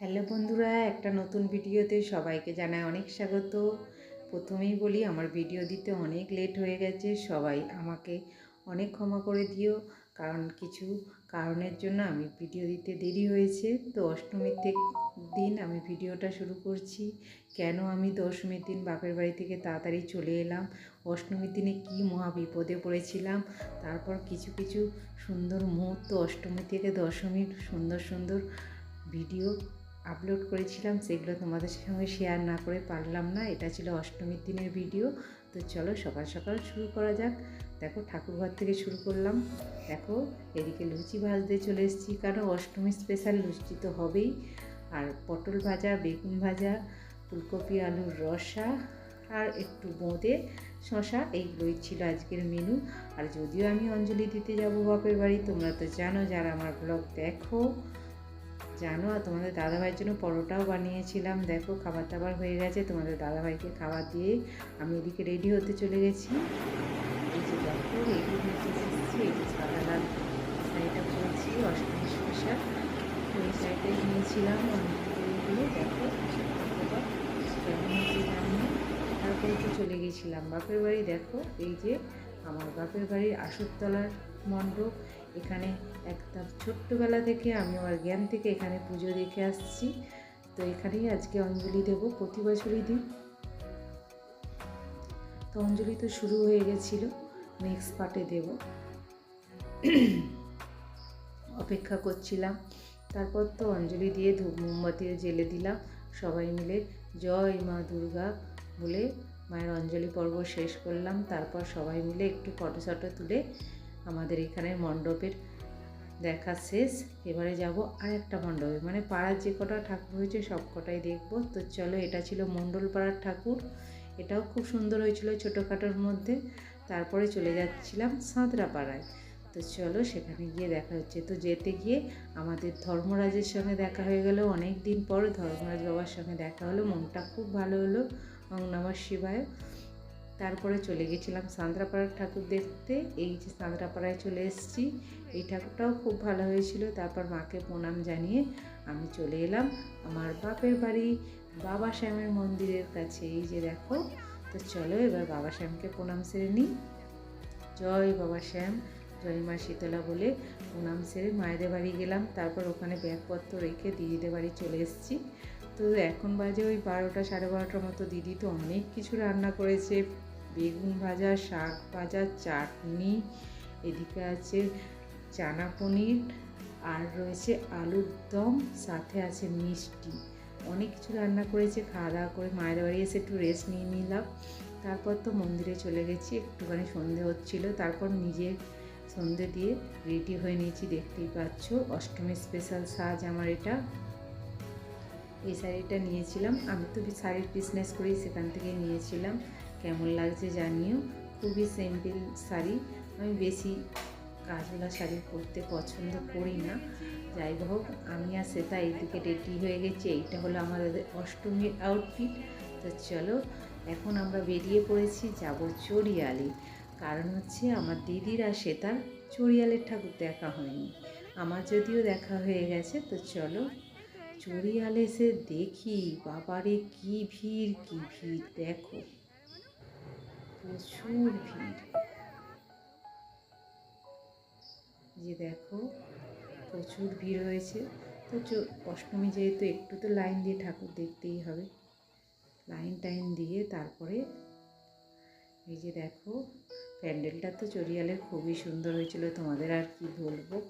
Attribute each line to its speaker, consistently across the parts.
Speaker 1: Hello বন্ধুরা, একটা নতুন ভিডিওতে সবাইকে জানায় অনেক স্বাগত। প্রথমেই বলি, আমার ভিডিও দিতে অনেক লেট হয়ে গেছে, সবাই আমাকে অনেক ক্ষমা করে দিও, কারণ কিছু কারণের জন্য আমি ভিডিও দিতে দেরি হয়েছে। তো অষ্টমীর দিন আমি ভিডিওটা শুরু করছি। কেন আমি দশমীর দিন বাপের বাড়ি থেকে তাড়াতাড়ি চলে এলাম? অষ্টমীর দিনে কী মহা বিপদে পড়েছিলাম? তারপর কিছু কিছু সুন্দর মুহূর্ত অষ্টমী থেকে দশমীর সুন্দর সুন্দর ভিডিও আপলোড করেছিলাম, সেগুলো তোমাদের সঙ্গে শেয়ার না করে পারলাম না। এটা ছিল অষ্টমীর দিনের ভিডিও তো চলো সকাল সকাল শুরু করা যাক। দেখো ঠাকুরঘর থেকে শুরু করলাম। দেখো এদিকে লুচি ভাজতে চলে এসেছি, কারণ অষ্টমী স্পেশাল লুচি তো হবেই। আর পটল ভাজা, বেগুন ভাজা, ফুলকপি, আলুর রসা, আর একটু বোঁদে শশা এইগুলোই ছিল আজকের মেনু আর যদিও আমি অঞ্জলি দিতে যাব বাপের বাড়ি, তোমরা তো জানো, যারা আমার ব্লগ দেখো জানো, আর তোমাদের দাদাভাইয়ের জন্য পরোটাও বানিয়েছিলাম। দেখো খাবার দাবার হয়ে গেছে, তোমাদের দাদাভাইকে খাবার দিয়ে আমি এদিকে রেডি হতে চলে গেছি। এই যে এসেছি। এই যে সাদা লাল নিয়েছিলাম দেখো তারপরে তো চলে গেছিলাম বাপের বাড়ি। দেখো, এই যে আমার বাপের বাড়ির আসরতলার মণ্ডপ। এখানে একটা ছোট্টবেলা থেকে আমি আমার জ্ঞান থেকে এখানে পুজো দেখে আসছি। তো এখানেই আজকে অঞ্জলি দেব প্রতি বছরই দিন। তো অঞ্জলি তো শুরু হয়ে গেছিল নেক্সট পার্টে দেব। অপেক্ষা করছিলাম। তারপর তো অঞ্জলি দিয়ে ধূপ মোমবাতিও জেলে দিলাম। সবাই মিলে জয় মা দুর্গা বলে মায়ের অঞ্জলি পর্ব শেষ করলাম। তারপর সবাই মিলে একটু ফটো শটো তুলে আমাদের এখানের মণ্ডপের দেখা শেষ এবারে যাব আর একটা মণ্ডপে। মানে পাড়ার যে কটা ঠাকুর হয়েছে, সব কটাই দেখব। তো চলো, এটা ছিল মণ্ডল পাড়ার ঠাকুর। এটাও খুব সুন্দর হয়েছিল ছোটোখাটোর মধ্যে। তারপরে চলে যাচ্ছিলাম সাঁতরা পাড়ায় তো চলো, সেখানে গিয়ে দেখা হচ্ছে। তো যেতে গিয়ে আমাদের ধর্মরাজের সঙ্গে দেখা হয়ে গেল। অনেক দিন পর ধর্মরাজ বাবার সঙ্গে দেখা হলো। মনটা খুব ভালো হলো। নমঃ শিবায়। তারপরে চলে গেছিলাম সাঁতরাপাড়ার ঠাকুর দেখতে। এই যে সাঁতরাপাড়ায় চলে এসেছি। এই ঠাকুরটাও খুব ভালো হয়েছিল। তারপর মাকে প্রণাম জানিয়ে আমি চলে এলাম আমার বাপের বাড়ি, বাবা শ্যামের মন্দিরের কাছে। এই যে দেখো, তো চলো এবার বাবা শ্যামকে প্রণাম সেরে নিই। জয় বাবা শ্যাম, জয় মা শীতলা বলে প্রণাম সেরে মায়েদের বাড়ি গেলাম। তারপর ওখানে ব্যাগপত্র রেখে দিদিদের বাড়ি চলে এসেছি। তো এখন বাজে ওই বারোটা, সাড়ে বারোটার মতো। দিদি তো অনেক কিছু রান্না করেছে। বেগুন ভাজা, শাক ভাজা, চাটনি, এদিকে আছে চানা পনির আর রয়েছে আলুর দম, সাথে আছে মিষ্টি। অনেক কিছু রান্না করেছে, খাওয়া দাওয়া করে মায়ের বাড়ি এসে একটু রেস্ট নিয়ে নিলাম। তারপর তো মন্দিরে চলে গেছি, একটুখানি সন্ধে হচ্ছিল, তারপর নিজে সন্ধে দিয়ে রেডি হয়ে নিয়েছি, দেখতেই পাচ্ছ। অষ্টমী স্পেশাল সাজ আমার এটা। এই শাড়িটা নিয়েছিলাম। আমি তো শাড়ির বিজনেস করি সেখান থেকে নিয়েছিলাম। কেমন লাগছে জানিও। খুবই সিম্পল শাড়ি। আমি বেশি কাজওয়ালা শাড়ি পরতে পছন্দ করি না। যাই হোক, আমি আর সেটা এইদিকে রেডি হয়ে গেছি। এইটা হলো আমাদের অষ্টমীর আউটফিট তো চলো, এখন আমরা বেরিয়ে পড়েছি, যাব চড়িয়ালি। কারণ হচ্ছে আমার দিদির আর সেতার চড়িয়ালের ঠাকুর দেখা হয়নি। আমার যদিও দেখা হয়ে গেছে, তো চলো চড়িয়ালে এসে দেখি, বাবারে কি ভিড় কি ভিড়, দেখো। প্রচুর ভিড়। যে দেখো, প্রচুর ভিড় হয়েছে। তো অষ্টমী যেহেতু একটু তো লাইন দিয়ে ঠাকুর দেখতেই হবে। লাইন টাইন দিয়ে তারপরে এই যে দেখো, প্যান্ডেলটা তো চড়িয়ালের খুবই সুন্দর হয়েছিল। তোমাদের আর কি বলব?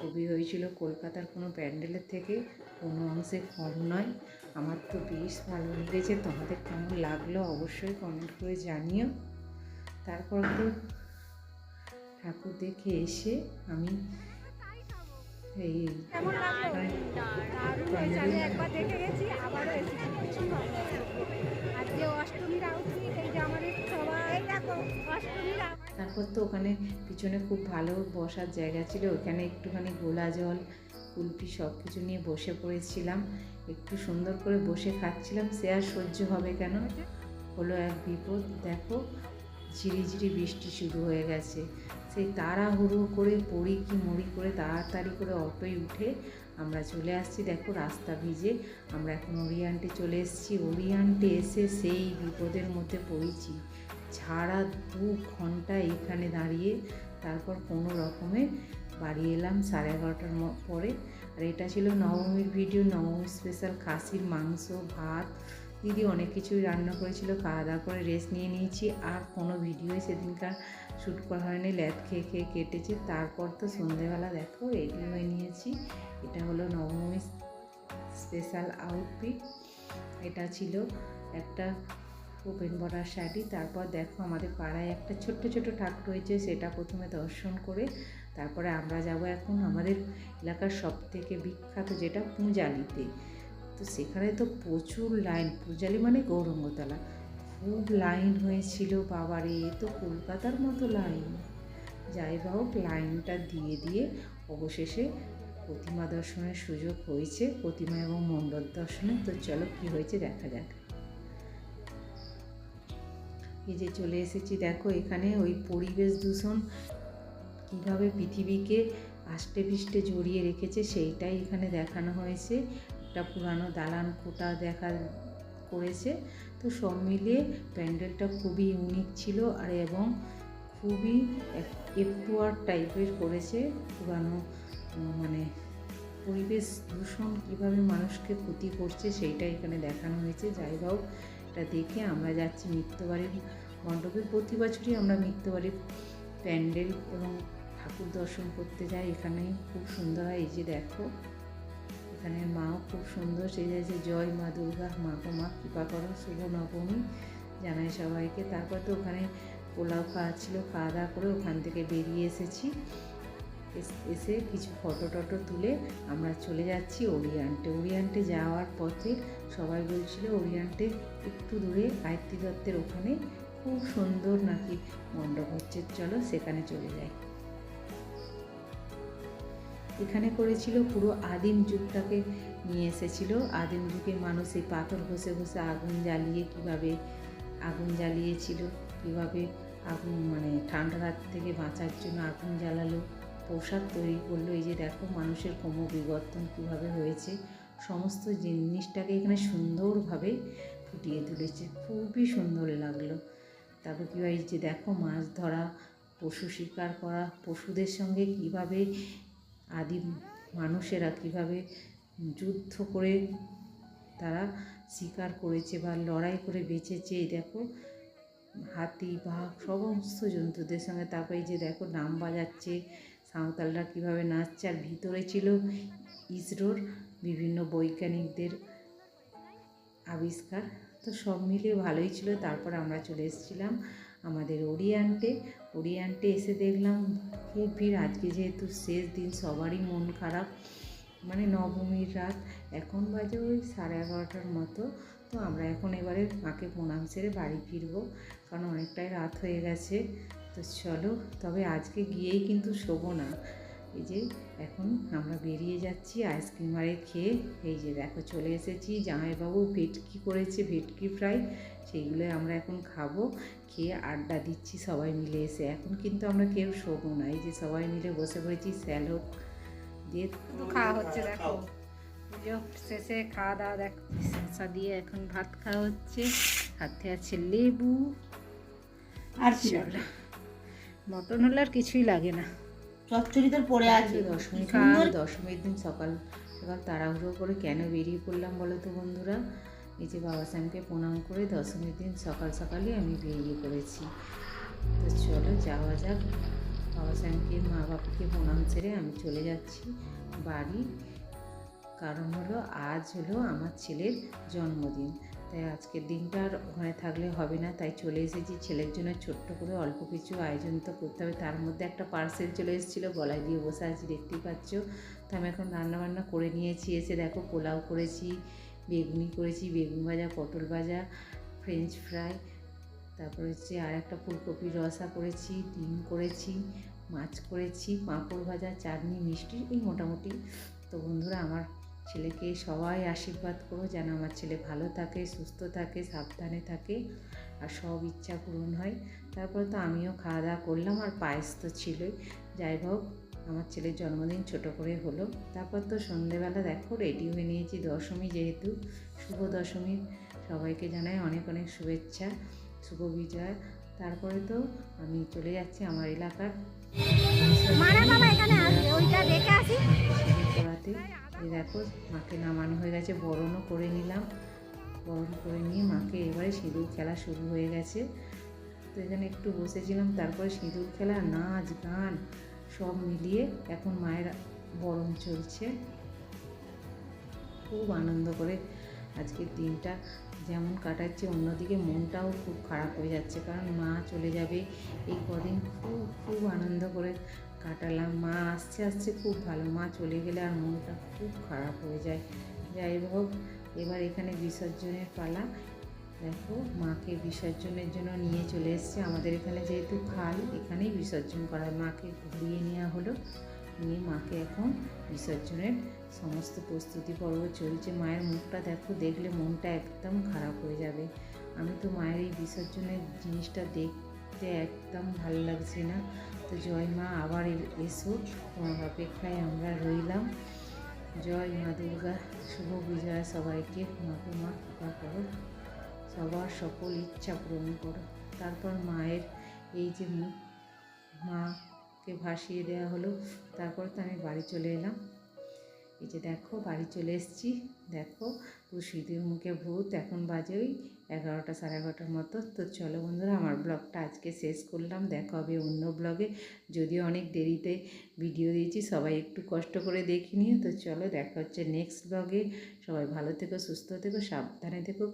Speaker 1: খুবই হয়েছিল। কলকাতার কোনো প্যান্ডেলের থেকে কোনো অংশে কম নয়। আমার তো বেশ ভালো লেগেছে। তোমাদের কেমন লাগল অবশ্যই কমেন্ট করে জানিও। তারপর তো ঠাকুর দেখে এসে আমি এই তারপর তো ওখানে পিছনে খুব ভালো বসার জায়গা ছিল ওখানে একটুখানি গোলা জল কুলপি সব কিছু নিয়ে বসে পড়েছিলাম। একটু সুন্দর করে বসে খাচ্ছিলাম সে আর সহ্য হবে কেন? হলো এক বিপদ দেখো ঝিরিঝিরি বৃষ্টি শুরু হয়ে গেছে। সেই তাড়াহুড়ো করে পড়ি কি মরি করে তাড়াতাড়ি করে অটোয় উঠে আমরা চলে আসছি, দেখো রাস্তা ভিজে। আমরা এখন ওরিয়ান্টে চলে এসেছি। ওরিয়ান্টে এসে সেই বিপদের মধ্যে পড়েছি। ছাড়া দু ঘণ্টা এখানে দাঁড়িয়ে তারপর কোনো রকমে বাড়ি এলাম সাড়ে এগারোটার পরে। আর এটা ছিল নবমীর ভিডিও নবমীর স্পেশাল খাসির মাংস, ভাত। দিদি অনেক কিছুই রান্না করেছিল খাওয়া দাওয়া করে রেস্ট নিয়ে নিয়েছি। আর কোনো ভিডিওই সেদিনকার শ্যুট করা হয়নি, ল্যাদ খেয়ে খেয়ে কেটেছে। তারপর তো সন্ধেবেলা দেখো, রেডি হয়ে নিয়েছি। এটা হলো নবমী স্পেশাল আউটফিট। এটা ছিল একটা ওপেন বর্ডার শাড়ি। তারপর দেখো আমাদের পাড়ায় একটা ছোট্ট ছোট্ট ঠাক রয়েছে, সেটা প্রথমে দর্শন করে তারপরে আমরা যাব এখন আমাদের এলাকার সব থেকে বিখ্যাত যেটা পূজালিতে। তো সেখানে তো প্রচুর লাইন, পূজালি মানে গৌরঙ্গতলা। খুব লাইন হয়েছিল বাবারে এ তো কলকাতার মতো লাইন যাই হোক লাইনটা দিয়ে দিয়ে অবশেষে প্রতিমা দর্শনের সুযোগ হয়েছে, প্রতিমা এবং মণ্ডপ দর্শনে তো চলো কি হয়েছে দেখা যাক। এই যে চলে এসেছি, দেখো এখানে ওই পরিবেশ দূষণ কীভাবে পৃথিবীকে আষ্টে পিষ্টে জড়িয়ে রেখেছে, সেইটাই এখানে দেখানো হয়েছে। একটা পুরানো দালান কোটা দেখা করেছে তো সব মিলিয়ে প্যান্ডেলটা খুবই ইউনিক ছিল আর এবং খুবই এফটুয়ার টাইপের করেছে। পুরানো মানে পরিবেশ দূষণ কীভাবে মানুষকে ক্ষতি করছে সেইটা এখানে দেখানো হয়েছে। যাই হোক, এটা দেখে আমরা যাচ্ছি মিত্রবাড়ির মণ্ডপে। প্রতি বছরই আমরা মিত্রবাড়ির প্যান্ডেল এবং ঠাকুর দর্শন করতে যাই। এখানে খুব সুন্দর হয়। এই যে দেখো এখানে মাও খুব সুন্দর যে জয় মা দুর্গা, মা গো মা, কৃপা করো, শুভ নবমী জানাই সবাইকে। তারপর তো ওখানে পোলাও খাওয়া ছিল, খাওয়া দাওয়া করে ওখান থেকে বেরিয়ে এসেছি। এস- কিছু ফটো টটো তুলে আমরা চলে যাচ্ছি ওরিয়ান্টে। ওরিয়ান্টে যাওয়ার পথে সবাই বলছিল, ওরিয়ান্টে একটু দূরে গায়ত্রী দত্তের ওখানে খুব সুন্দর নাকি মণ্ডপ হচ্ছে। চলো সেখানে চলে যাই। এখানে করেছিল পুরো আদিম যুগটাকে নিয়ে এসেছিল। আদিম যুগে মানুষ এই পাথর ঘষে ঘষে আগুন জ্বালিয়ে কীভাবে আগুন জ্বালিয়েছিল, কীভাবে আগুন মানে ঠান্ডা রাত থেকে বাঁচার জন্য আগুন জ্বালালো, পোশাক তৈরি করল, এই যে দেখো মানুষের ক্রমবিবর্তন কীভাবে হয়েছে, সমস্ত জিনিসটাকে এখানে সুন্দরভাবে ফুটিয়ে তুলেছে। খুবই সুন্দর লাগল। তারপর কী এই যে দেখো মাছ ধরা, পশু শিকার করা, পশুদের সঙ্গে কীভাবে আদিম মানুষেরা কীভাবে যুদ্ধ করে তারা শিকার করেছে বা লড়াই করে বেঁচেছে, এই দেখো, হাতি, বাঘ, সমস্ত জন্তুদের সঙ্গে। তারপরে যে দেখো, নাম বাজাচ্ছে, সাঁওতালরা কীভাবে নাচছে, আর ভিতরে ছিল ইসরোর বিভিন্ন বৈজ্ঞানিকদের আবিষ্কার। তো সব মিলিয়ে ভালোই ছিল। তারপর আমরা চলে এসেছিলাম আমাদের ওরিয়ান্টে ওরিয়ান্টে এসে দেখলাম, খুব ভিড়। আজকে যেহেতু শেষ দিন, সবারই মন খারাপ। মানে নবমীর রাত, এখন বাজে ওই সাড়ে এগারোটার মতো। তো আমরা এখন এবারে মাকে প্রণাম সেরে বাড়ি ফিরবো, কারণ অনেকটাই রাত হয়ে গেছে। তো চলো, তবে আজকে গিয়েই কিন্তু শোবো না। এই যে এখন আমরা বেরিয়ে যাচ্ছি আইসক্রিম আরে খেয়ে। এই যে দেখো চলে এসেছি। জামাইবাবু ভেটকি করেছে ভেটকি ফ্রাই। সেইগুলো আমরা এখন খাব। খেয়ে আড্ডা দিচ্ছি সবাই মিলে এসে। এখন কিন্তু আমরা কেউ শোবো না। এই যে সবাই মিলে বসে পড়েছি স্যালো দিয়ে।
Speaker 2: খাওয়া হচ্ছে দেখো। পুজো শেষে খাওয়া দাওয়া দেখ। শসা দিয়ে এখন ভাত খাওয়া হচ্ছে। হাতে আছে লেবু।
Speaker 3: আর
Speaker 2: মটন হলে আর কিছুই লাগে না।
Speaker 3: চচ্চড়ি তোর পড়ে আছে।
Speaker 1: আজকে দশমী
Speaker 3: সুন্দর।
Speaker 1: দশমীর দিন সকাল সকাল তাড়াহুড়ো করে কেন বেরিয়ে পড়লাম বলো তো বন্ধুরা? এই যে বাবা শ্যামকে প্রণাম করে দশমীর দিন সকাল সকালই আমি বেরিয়ে পড়েছি। তো চলো যাওয়া যাক। বাবা শ্যামকে মা বাবাকে প্রণাম সেরে আমি চলে যাচ্ছি বাড়ি। কারণ হলো আজ হলো আমার ছেলের জন্মদিন। তাই আজকের দিনটা আর ওখানে থাকলে হবে না। তাই চলে এসেছি ছেলের জন্য ছোট্ট করে অল্প কিছু আয়োজন তো করতে হবে। তার মধ্যে একটা পার্সেল চলে এসেছিল, গলায় দিয়ে বসে আছি, দেখতেই পাচ্ছ। তো আমি এখন রান্নাবান্না করে নিয়েছি, এসে দেখো পোলাও করেছি, বেগুনি করেছি, বেগুন ভাজা, পটল ভাজা ফ্রেঞ্চ ফ্রাই তারপর হচ্ছে আর একটা ফুলকপির রসা করেছি, ডিম করেছি, মাছ করেছি, পাঁপড় ভাজা, চাটনি, মিষ্টি, এই মোটামুটি। তো বন্ধুরা, আমার ছেলেকে সবাই আশীর্বাদ করো যেন আমার ছেলে ভালো থাকে সুস্থ থাকে সাবধানে থাকে আর সব ইচ্ছা পূরণ হয়। তারপরে তো আমিও খাওয়া দাওয়া করলাম আর পায়েস তো ছিলই। যাই হোক আমার ছেলের জন্মদিন ছোট করে হলো। তারপর তো সন্ধেবেলা দেখো রেডি হয়ে নিয়েছি দশমী যেহেতু শুভ দশমীর সবাইকে জানাই অনেক অনেক শুভেচ্ছা শুভ বিজয়। তারপরে তো আমি চলে যাচ্ছি আমার এলাকার। পড়াতে এই দেখো, মাকে নামানো হয়ে গেছে, বরণও করে নিলাম। বরণ করে নিয়ে মাকে এবারে সিঁদুর খেলা শুরু হয়ে গেছে। তো এখানে একটু বসেছিলাম, তারপরে সিঁদুর খেলা, নাচ, গান সব মিলিয়ে এখন মায়ের বরণ চলছে। খুব আনন্দ করে আজকের দিনটা যেমন কাটাচ্ছে, অন্যদিকে মনটাও খুব খারাপ হয়ে যাচ্ছে, কারণ মা চলে যাবে এই কদিন। খুব খুব আনন্দ করে কাটালাম। মা আসছে আসছে, খুব ভালো। মা চলে গেলে আর মনটা খুব খারাপ হয়ে যায়। যাই হোক, এবার এখানে বিসর্জনের পালা। দেখো, মাকে বিসর্জনের জন্য নিয়ে চলে এসছে। আমাদের এখানে যেহেতু খাল, এখানেই বিসর্জন করা হয়। মাকে ঘুরিয়ে নেওয়া হলো। নিয়ে মাকে এখন বিসর্জনের সমস্ত প্রস্তুতি পর্ব চলছে। মায়ের মুখটা দেখো, দেখলে মনটা একদম খারাপ হয়ে যাবে। আমি তো মায়ের এই বিসর্জনের জিনিসটা দেখতে একদম ভালো লাগছে না। তো জয় মা আবার এসো, তোমার অপেক্ষায় আমরা রইলাম। জয় মা দুর্গা, শুভ বিজয় সবাইকে। মাকে মা, কৃপা করো। সবার সকল ইচ্ছা পূরণ করো। তারপর মায়ের এই যে মুখ, মাকে ভাসিয়ে দেওয়া হলো, তারপর তো আমি বাড়ি চলে এলাম। এই যে দেখো, বাড়ি চলে এসেছি। দেখো তো সিঁদুর মুখে ভূত, এখন বাজে ওই এগারোটা সাড়ে এগারোটার মতো। তো চলো বন্ধুরা, আমার ব্লগটা আজকে শেষ করলাম। দেখা হবে অন্য ব্লগে। যদিও অনেক দেরিতে ভিডিও দিয়েছি, সবাই একটু কষ্ট করে দেখিনি। তো চলো, দেখা হচ্ছে নেক্সট ব্লগে। সবাই ভালো থেকো, সুস্থ থেকো, সাবধানে থেকো।